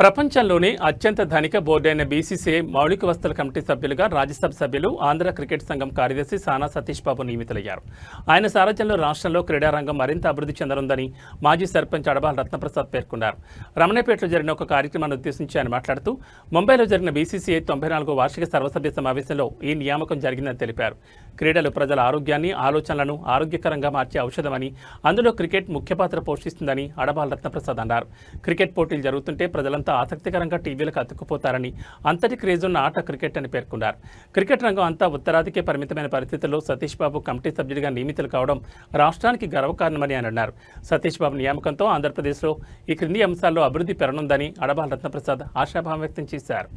ప్రపంచంలోనే అత్యంత ధనిక బోర్డైన బీసీసీఐ మౌలిక వస్తుల కమిటీ సభ్యులుగా రాజ్యసభ సభ్యులు ఆంధ్ర క్రికెట్ సంఘం కార్యదర్శి సానా సతీష్ బాబు నియమితులయ్యారు. ఆయన సారథ్యంలో రాష్ట్రంలో క్రీడారంగం మరింత అభివృద్ధి చెందనుందని మాజీ సర్పంచ్ అడబాల్ రత్నప్రసాద్ పేర్కొన్నారు. రమణపేటలో జరిగిన ఒక కార్యక్రమాన్ని ఉద్దేశించి ఆయన మాట్లాడుతూ ముంబైలో జరిగిన బీసీసీఐ తొంభై నాలుగో వార్షిక సర్వసభ్య సమావేశంలో ఈ నియామకం జరిగిందని తెలిపారు. క్రీడలు ప్రజల ఆరోగ్యాన్ని ఆలోచనలను ఆరోగ్యకరంగా మార్చే ఔషధమని అందులో క్రికెట్ ముఖ్య పాత్ర పోషిస్తుందని అడబాల్ రత్నప్రసాద్ అన్నారు. క్రికెట్ పోటీలు జరుగుతుంటే ప్రజలంతా ఆసక్తికరంగా టీవీలకు అతుక్కుపోతారని అంతటి క్రేజ్ ఉన్న ఆట క్రికెట్ అని పేర్కొన్నారు. క్రికెట్ రంగం అంతా ఉత్తరాదికే పరిమితమైన పరిస్థితుల్లో సతీష్ బాబు కమిటీ సభ్యుడిగా నియమితులు కావడం రాష్ట్రానికి గర్వకారణమని ఆయన అన్నారు. సతీష్ బాబు నియామకంతో ఆంధ్రప్రదేశ్లో ఈ క్రింది అంశాల్లో అభివృద్ధి పెరనుందని అడబాల్ రత్నప్రసాద్ ఆశాభావం వ్యక్తం చేశారు.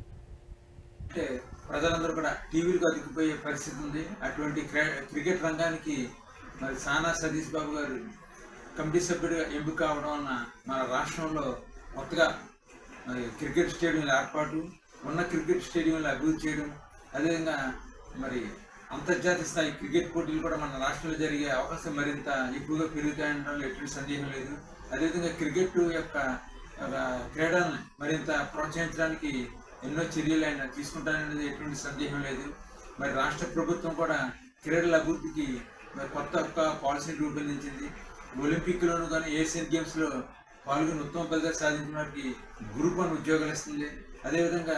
ప్రజలందరూ కూడా టీవీలకు అతికిపోయే పరిస్థితి ఉంది. అటువంటి క్రికెట్ రంగానికి మరి సానా సతీష్ బాబు గారు కమిటీ సభ్యుడిగా ఎంపిక కావడం వలన మన రాష్ట్రంలో కొత్తగా మరి క్రికెట్ స్టేడియంల ఏర్పాటు ఉన్న క్రికెట్ స్టేడియంలు అభివృద్ధి చేయడం అదేవిధంగా మరి అంతర్జాతీయ స్థాయి క్రికెట్ పోటీలు కూడా మన రాష్ట్రంలో జరిగే అవకాశం మరింత ఎక్కువగా పెరుగుతాయనడంలో ఎటువంటి సందేహం లేదు. అదేవిధంగా క్రికెట్ యొక్క ఒక క్రీడల్ని మరింత ప్రోత్సహించడానికి ఎన్నో చర్యలు ఆయన తీసుకుంటాననేది ఎటువంటి సందేహం లేదు. మరి రాష్ట్ర ప్రభుత్వం కూడా క్రీడల అభివృద్ధికి మరి కొత్త ఒక్క పాలసీని రూపొందించింది. ఒలింపిక్లోను కానీ ఏషియన్ గేమ్స్లో పాల్గొని ఉత్తమ ఫలితాలు సాధించిన వారికి గ్రూప్ వన్ ఉద్యోగాలు ఇస్తుంది. అదేవిధంగా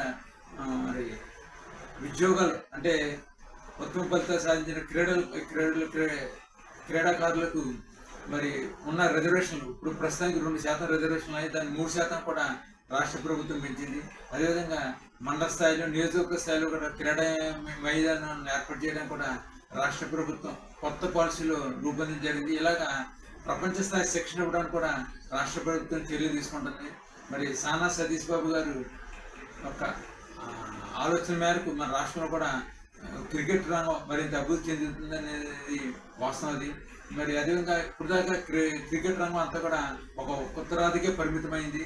మరి ఉద్యోగాలు అంటే ఉత్తమ ఫలితాలు సాధించిన క్రీడలు క్రీడలు క్రీడాకారులకు మరి ఉన్న రిజర్వేషన్లు ఇప్పుడు ప్రస్తుతానికి రెండు శాతం రిజర్వేషన్లు అయ్యి దాన్ని మూడు శాతం కూడా రాష్ట్ర ప్రభుత్వం పెంచింది. అదేవిధంగా మండల స్థాయిలో నియోజకవర్గ స్థాయిలో కూడా క్రీడా మైదానాన్ని ఏర్పాటు చేయడం కూడా రాష్ట్ర ప్రభుత్వం కొత్త పాలసీలో రూపొందించడం జరిగింది. ఇలాగా ప్రపంచ స్థాయి శిక్షణ ఇవ్వడానికి కూడా రాష్ట్ర ప్రభుత్వం చర్యలు తీసుకుంటుంది. మరి సానా సతీష్ బాబు గారు ఒక ఆలోచన మేరకు మన రాష్ట్రంలో కూడా క్రికెట్ రంగం మరింత అభివృద్ధి చెందుతుంది అనేది వాస్తవం అది. మరి అదేవిధంగా ఇప్పుడు దాకా క్రికెట్ రంగం అంతా కూడా ఒక ఉత్తరాదికే పరిమితమైంది.